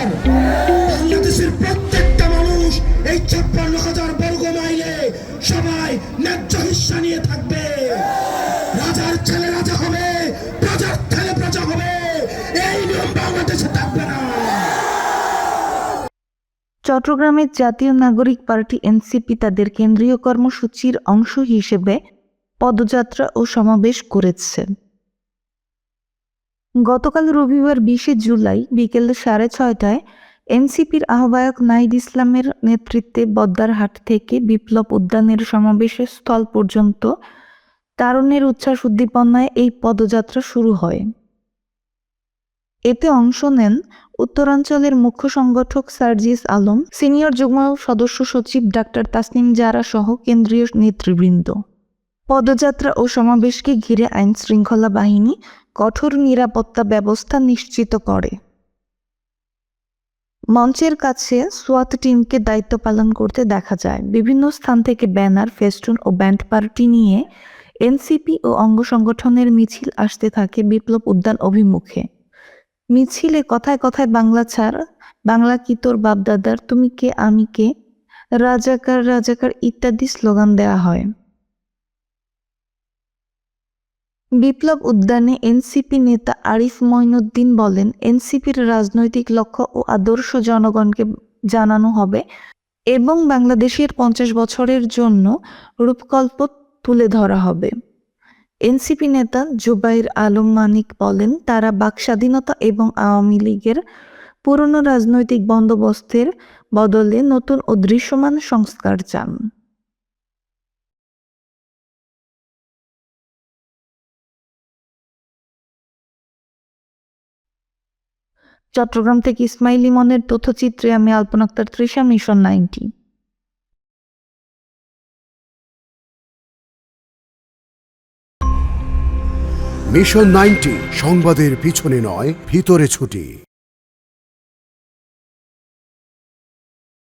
সরকার বাংলাদেশের প্রত্যেকটা মানুষ এই ছাপ্পান্ন হাজার বর্গ মাইলে সবাই ন্যায্য হিস্সা নিয়ে থাকবে। রাজার ছেলে রাজা হবে, প্রজার ছেলে প্রজা হবে, এই নিয়ম বাংলাদেশে থাকবে না। চট্টগ্রামের জাতীয় নাগরিক পার্টি এনসিপি তাদের কেন্দ্রীয় কর্মসূচির অংশ হিসেবে পদযাত্রা ও সমাবেশ করেছে। গতকাল রবিবার বিশে জুলাই বিকেল সাড়ে ছয়টায় এনসিপির আহ্বায়ক নাইদ ইসলামের নেতৃত্বে বদ্দারহাট থেকে বিপ্লব উদ্যানের সমাবেশের স্থল পর্যন্ত তারুণ্যের উচ্ছ্বাস উদ্দীপনায় এই পদযাত্রা শুরু হয়। এতে অংশ নেন উত্তরাঞ্চলের মুখ্য সংগঠক সার্জিস আলম, সিনিয়র যুগ্ম সদস্য সচিব ডাক্তার তাসনিম জারা সহ কেন্দ্রীয় নেতৃবৃন্দ। পদযাত্রা ও সমাবেশকে ঘিরে আইন শৃঙ্খলা বাহিনী কঠোর নিরাপত্তা ব্যবস্থা নিশ্চিত করে। মঞ্চের কাছে সোয়াত টিমকে দায়িত্ব পালন করতে দেখা যায়। বিভিন্ন স্থান থেকে ব্যানার, ফেস্টুন ও ব্যান্ড পার্টি নিয়ে এনসিপি ও অঙ্গ সংগঠনের মিছিল আসতে থাকে বিপ্লব উদ্যান অভিমুখে। মিছিলে কথায় কথায় বাংলা ছাড়, বাংলা কি তোর বাপদাদার? তুমি কে? আমি কে? রাজাকার রাজাকার ইত্যাদি স্লোগান দেওয়া হয়। বিপ্লব উদ্যানে এনসিপি নেতা আরিফ মঈনুদ্দিন বলেন, এনসিপির রাজনৈতিক লক্ষ্য ও আদর্শ জনগণকে জানানো হবে এবং বাংলাদেশের পঞ্চাশ বছরের জন্য রূপকল্প তুলে ধরা হবে। এনসিপি নেতা জুবাইর আলম মানিক বলেন, তারা বাক স্বাধীনতা এবং আওয়ামী লীগের পুরনো রাজনৈতিক বন্দোবস্তের বদলে নতুন ও দৃশ্যমান সংস্কার চান। চট্টগ্রাম থেকে ইসমাইল ইমনের তথ্যচিত্রে আমি Alpana Akter Trisha, mission ninety. Mission ninety, সংবাদের পিছনে নয়, ভিতরে ছুটি।